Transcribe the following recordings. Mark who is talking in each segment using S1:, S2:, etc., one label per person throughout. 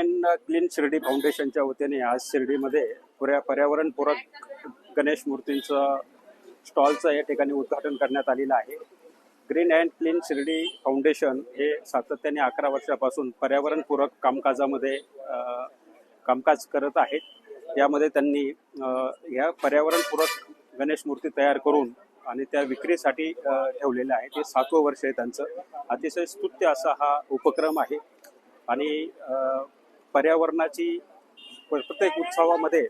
S1: And clean Shirdi फाउंडेशनच्या वतीने आज शिर्डीमध्ये पुऱ्या पर्यावरणपूरक गणेश मूर्तींचं स्टॉलचं या ठिकाणी उद्घाटन करण्यात आलेलं आहे. Green and clean Shirdi foundation हे सातत्याने अकरा वर्षापासून पर्यावरणपूरक कामकाजामध्ये कामकाज करत आहेत. यामध्ये त्यांनी ह्या या पर्यावरणपूरक गणेश मूर्ती तयार करून आणि त्या विक्रीसाठी ठेवलेल्या आहेत. हे सातवं वर्ष आहे त्यांचं. अतिशय स्तुत्य असा हा उपक्रम आहे. आणि पर्यावरणाची प्रत्येक उत्सवामध्ये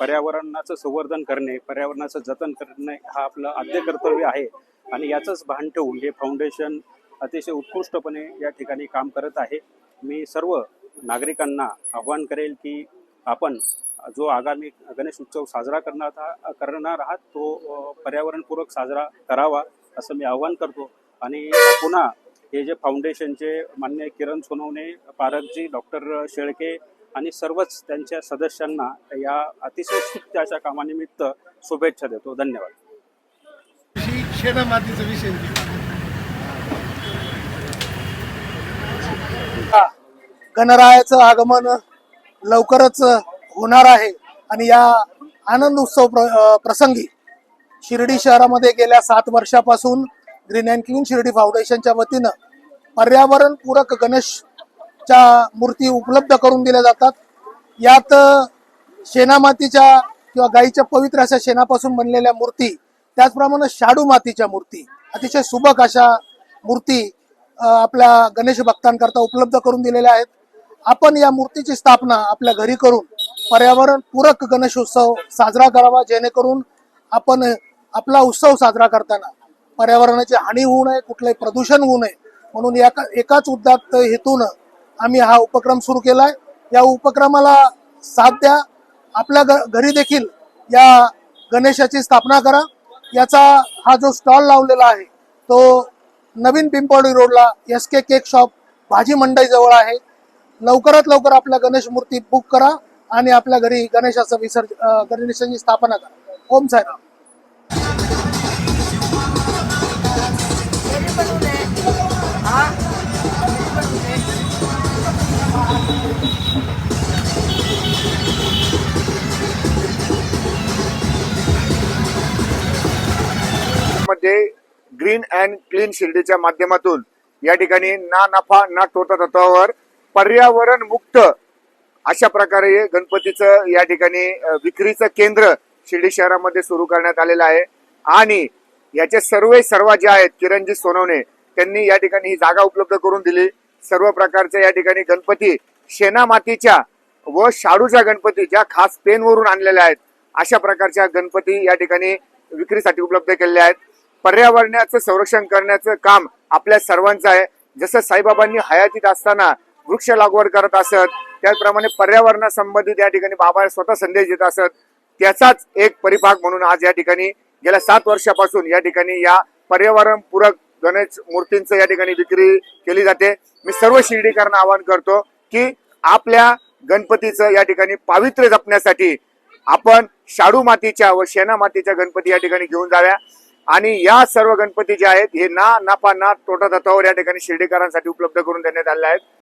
S1: पर्यावरणाचं संवर्धन करणे पर्यावरणाचं जतन करणे हा आपलं आद्य कर्तव्य आहे. आणि याचंच भान ठेवून हे फाउंडेशन अतिशय उत्कृष्टपणे या ठिकाणी काम करत आहे. मी सर्व नागरिकांना आव्हान करेल की आपण जो आगामी गणेश उत्सव साजरा करणार करणार आहात तो पर्यावरणपूरक साजरा करावा असं मी आव्हान करतो. आणि पुन्हा हे जे फाउंडेशनचे मान्य किरण सोनवणे पारखजी डॉक्टर शेळके आणि सर्वच त्यांच्या सदस्यांना या अतिशय अशा कामानिमित्त शुभेच्छा देतो. धन्यवाद.
S2: ही शेणा मातीचा विषय.
S3: गणरायाचं आगमन लवकरच होणार आहे आणि या आनंद उत्सव प्र प्रसंगी शिर्डी शहरामध्ये गेल्या सात वर्षापासून ग्रीन अँड क्लीन शिर्डी फाउंडेशनच्या वतीनं पर्यावरण पूरक गणेशच्या मूर्ती उपलब्ध करून दिल्या जातात. यात शेणामातीच्या किंवा गाईच्या पवित्र अशा शेणापासून बनलेल्या मूर्ती त्याचप्रमाणे शाडू मातीच्या मूर्ती अतिशय सुबक अशा मूर्ती आपल्या गणेश भक्तांकरता उपलब्ध करून दिलेल्या आहेत. आपण या मूर्तीची स्थापना आपल्या घरी करून पर्यावरण पूरक गणेशोत्सव साजरा करावा जेणेकरून आपण आपला उत्सव साजरा करताना पर्यावरणाची हानी होऊ नये कुठलंही प्रदूषण होऊ नये म्हणून एका एकाच उद्दात हेतून आम्ही हा उपक्रम सुरू केलाय. या उपक्रमाला साथ द्या. आपल्या घ- घरी देखील या गणेशाची स्थापना करा. याचा हा जो स्टॉल लावलेला आहे तो नवीन पिंपळी रोडला एस के केक शॉप भाजी मंडई जवळ आहे. लवकरात लवकर आपल्या गणेश मूर्ती बुक करा आणि आपल्या घरी गणेशाचं विसर्ज गणेशाची स्थापना करा. Om Sairam.
S4: Green and clean शिर्डीच्या माध्यमातून या ठिकाणी ना नफा ना तोटा तत्वावर पर्यावरण मुक्त अशा प्रकारे गणपतीचं या ठिकाणी विक्रीचं केंद्र शिर्डी शहरामध्ये सुरू करण्यात आलेलं आहे. आणि याचे सर्व सर्व जे आहेत किरणजी सोनवणे त्यांनी या ठिकाणी ही जागा उपलब्ध करून दिली. सर्व प्रकारच्या या ठिकाणी गणपती शेना मातीच्या व शाडूच्या गणपती ज्या खास पेनवरून आणलेल्या आहेत अशा प्रकारच्या गणपती या ठिकाणी विक्रीसाठी उपलब्ध केलेल्या आहेत. पर्यावरणाचं संरक्षण करण्याचं काम आपल्या सर्वांचं आहे. जसं साईबाबांनी हयातीत असताना वृक्ष लागवड करत असत त्याचप्रमाणे पर्यावरणासंबंधित या ठिकाणी बाबा स्वतः संदेश देत असत. त्याचाच एक परिभाग म्हणून आज या ठिकाणी गेल्या सात वर्षापासून या ठिकाणी या पर्यावरण पूरक गणेश मूर्तींचं या ठिकाणी विक्री केली जाते. मी सर्व शिर्डीकरांना आवाहन करतो की आपल्या गणपतीचं या ठिकाणी पावित्र्य जपण्यासाठी आपण शाडू मातीच्या व शेणा मातीच्या गणपती या ठिकाणी घेऊन जाव्या. आणि या सर्व गणपती जे आहेत हे ना नफा ना तोटा तत्वावर या ठिकाणी शिर्डीकरांसाठी उपलब्ध करून देण्यात आले आहेत.